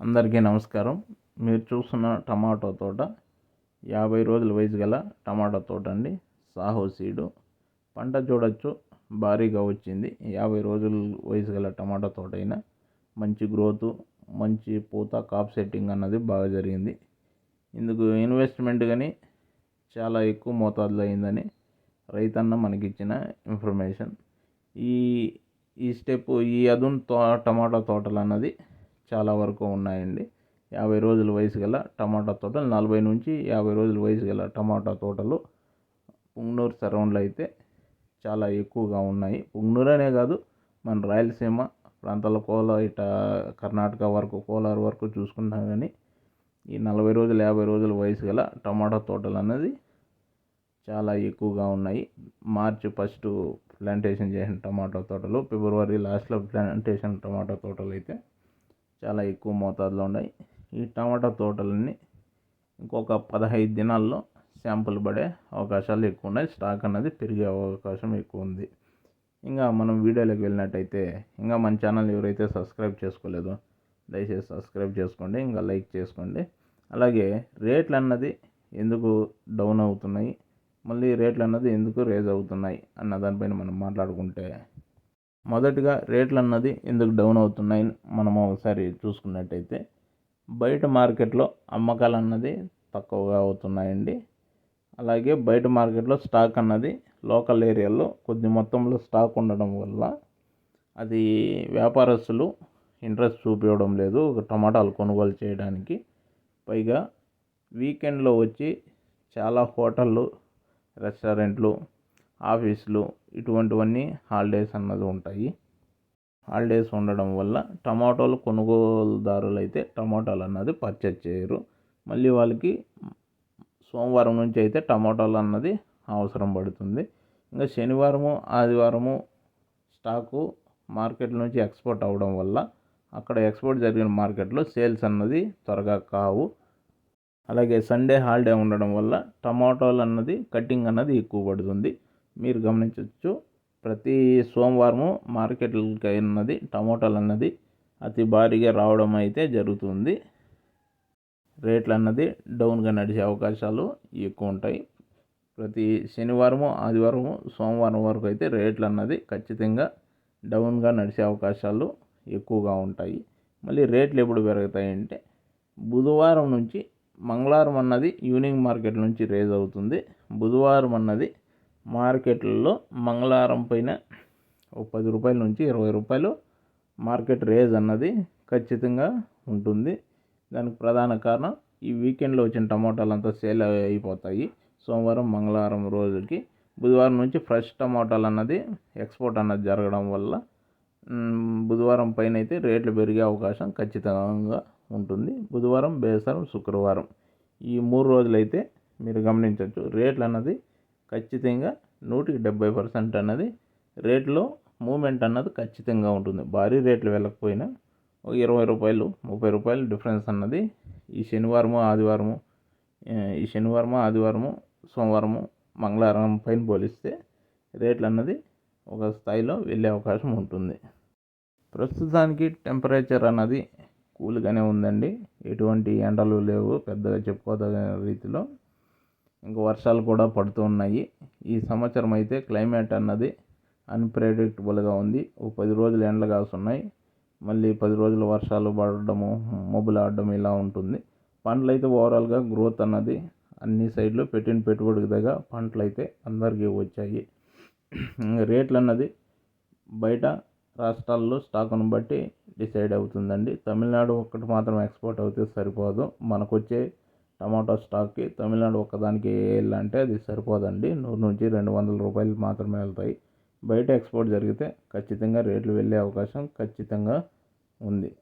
అందరికీ నమస్కారం. మీరు చూస్తున్న టమాటో తోట యాభై రోజుల వయసు గల టమాటో తోట అండి. సాహో సీడు. పంట చూడొచ్చు భారీగా వచ్చింది. యాభై రోజుల వయసు గల టమాటో తోట అయినా మంచి గ్రోత్ మంచి పూత కాప్ సెట్టింగ్ అన్నది బాగా జరిగింది. ఇందుకు ఇన్వెస్ట్మెంట్ కానీ చాలా ఎక్కువ మోతాదులో అయిందని రైతన్న మనకిచ్చిన ఇన్ఫర్మేషన్ ఈ ఈ స్టెప్ ఈ అదున్తో టమాటో తోటలు అన్నది చాలా వరకు ఉన్నాయండి. యాభై రోజుల వయసు గల టమాటా తోటలు నలభై నుంచి యాభై రోజుల వయసు గల టమాటా తోటలు పుంగనూరు సరౌండ్లో అయితే చాలా ఎక్కువగా ఉన్నాయి. పుంగనూరు అనే కాదు మన రాయలసీమ ప్రాంతాల కోలా ఇట కర్ణాటక వరకు కోలార్ వరకు చూసుకున్నా కానీ ఈ నలభై రోజులు యాభై రోజుల వయసు గల టమాటా తోటలు అన్నది చాలా ఎక్కువగా ఉన్నాయి. మార్చి ఫస్ట్ ప్లాంటేషన్ చేసిన టమాటా తోటలు ఫిబ్రవరి లాస్ట్లో ప్లాంటేషన్ టమాటో తోటలు అయితే చాలా ఎక్కువ మోతాదులో ఉన్నాయి. ఈ టమాటా తోటలన్నీ ఇంకొక పదహైదు దినాల్లో శాంపుల్ పడే అవకాశాలు ఎక్కువ ఉన్నాయి. స్టాక్ అన్నది పెరిగే అవకాశం ఎక్కువ ఉంది. ఇంకా మనం వీడియోలోకి వెళ్ళినట్టయితే ఇంకా మన ఛానల్ ఎవరైతే సబ్స్క్రైబ్ చేసుకోలేదో దయచేసి సబ్స్క్రైబ్ చేసుకోండి ఇంకా లైక్ చేసుకోండి. అలాగే రేట్లు అన్నది ఎందుకు డౌన్ అవుతున్నాయి? మళ్ళీ రేట్లు అన్నది ఎందుకు రేజ్ అవుతున్నాయి? అన్న దానిపైన మనం మాట్లాడుకుంటే మొదటిగా రేట్లు అన్నది ఎందుకు డౌన్ అవుతున్నాయి మనం ఒకసారి చూసుకున్నట్టయితే బయట మార్కెట్లో అమ్మకాలు అన్నది తక్కువగా అవుతున్నాయండి. అలాగే బయట మార్కెట్లో స్టాక్ అన్నది లోకల్ ఏరియాలో కొద్ది మొత్తంలో స్టాక్ ఉండడం వల్ల అది వ్యాపారస్తులు ఇంట్రెస్ట్ చూపించడం లేదు. ఒక టమాటాలు కొనుగోలు చేయడానికి పైగా వీకెండ్లో వచ్చి చాలా హోటళ్ళు రెస్టారెంట్లు ఆఫీసులు ఇటువంటివన్నీ హాలిడేస్ అన్నది ఉంటాయి. హాలిడేస్ ఉండడం వల్ల టమాటోలు కొనుగోలుదారులు అయితే టమాటాలు అన్నది పర్చేజ్ చేయరు. మళ్ళీ వాళ్ళకి సోమవారం నుంచి అయితే టమాటాలు అన్నది అవసరం పడుతుంది. ఇంకా శనివారము ఆదివారము స్టాకు మార్కెట్ నుంచి ఎక్స్పోర్ట్ అవ్వడం వల్ల అక్కడ ఎక్స్పోర్ట్ జరిగిన మార్కెట్లో సేల్స్ అన్నది త్వరగా కావు. అలాగే సండే హాలిడే ఉండడం వల్ల టమాటోలు అన్నది కటింగ్ అన్నది ఎక్కువ పడుతుంది. మీరు గమనించవచ్చు. ప్రతి సోమవారము మార్కెట్లకి అయినది టమోటాలు అన్నది అతి భారీగా రావడం అయితే జరుగుతుంది. రేట్లు అన్నది డౌన్గా నడిచే అవకాశాలు ఎక్కువ ఉంటాయి. ప్రతి శనివారము ఆదివారము సోమవారం వరకు అయితే రేట్లు అన్నది ఖచ్చితంగా డౌన్గా నడిచే అవకాశాలు ఎక్కువగా ఉంటాయి. మళ్ళీ రేట్లు ఎప్పుడు పెరుగుతాయి అంటే బుధవారం నుంచి మంగళవారం అన్నది ఈవినింగ్ మార్కెట్ నుంచి రేజ్ అవుతుంది. బుధవారం అన్నది మార్కెట్లలో మంగళవారం పైన ఒక పది రూపాయల నుంచి ఇరవై రూపాయలు మార్కెట్ రేజ్ అన్నది ఖచ్చితంగా ఉంటుంది. దానికి ప్రధాన కారణం ఈ వీకెండ్లో వచ్చిన టమాటాలు అంతా సేల్ అయిపోతాయి. సోమవారం మంగళవారం రోజుకి బుధవారం నుంచి ఫ్రెష్ టమాటాలు అన్నది ఎక్స్పోర్ట్ అన్నది జరగడం వల్ల బుధవారం పైన అయితే రేట్లు పెరిగే అవకాశం ఖచ్చితంగా ఉంటుంది. బుధవారం బేసారం శుక్రవారం ఈ మూడు రోజులైతే మీరు గమనించవచ్చు. రేట్లు అన్నది ఖచ్చితంగా నూటికి డెబ్బై పర్సెంట్ అన్నది రేట్లో మూమెంట్ అన్నది ఖచ్చితంగా ఉంటుంది. భారీ రేట్లు వెళ్ళకపోయినా ఒక ఇరవై రూపాయలు ముప్పై రూపాయలు డిఫరెన్స్ అన్నది ఈ శనివారము ఆదివారము ఈ శనివారము ఆదివారము సోమవారము మంగళవారం పైన పోలిస్తే రేట్లు అన్నది ఒక స్థాయిలో వెళ్ళే అవకాశం ఉంటుంది. ప్రస్తుతానికి టెంపరేచర్ అన్నది కూల్గానే ఉందండి. ఎటువంటి ఎండలు లేవు పెద్దగా చెప్పుకోదగిన రీతిలో. ఇంకా వర్షాలు కూడా పడుతూ ఉన్నాయి. ఈ సంవత్సరం అయితే క్లైమేట్ అన్నది అన్ప్రెడిక్టబుల్గా ఉంది. ఓ పది రోజులు ఎండలు కాస్తున్నాయి మళ్ళీ పది రోజులు వర్షాలు పడడము మబ్బులు ఆడడం ఇలా ఉంటుంది. పంటలు అయితే ఓవరాల్గా గ్రోత్ అన్నది అన్ని సైడ్లు పెట్టిన పెట్టుబడికి దగ్గర పంటలు అయితే అందరికీ వచ్చాయి. రేట్లు అన్నది బయట రాష్ట్రాల్లో స్టాకును బట్టి డిసైడ్ అవుతుందండి. తమిళనాడు ఒక్కటి మాత్రం ఎక్స్పోర్ట్ అవుతే సరిపోదు. మనకు వచ్చే టమాటో స్టాక్కి తమిళనాడు ఒక్కదానికి వెళ్ళాలంటే అది సరిపోదండి. నూరు నుంచి రెండు వందల రూపాయలు మాత్రమే వెళ్తాయి. బయట ఎక్స్పోర్ట్ జరిగితే ఖచ్చితంగా రేట్లు వెళ్ళే అవకాశం ఖచ్చితంగా ఉంది.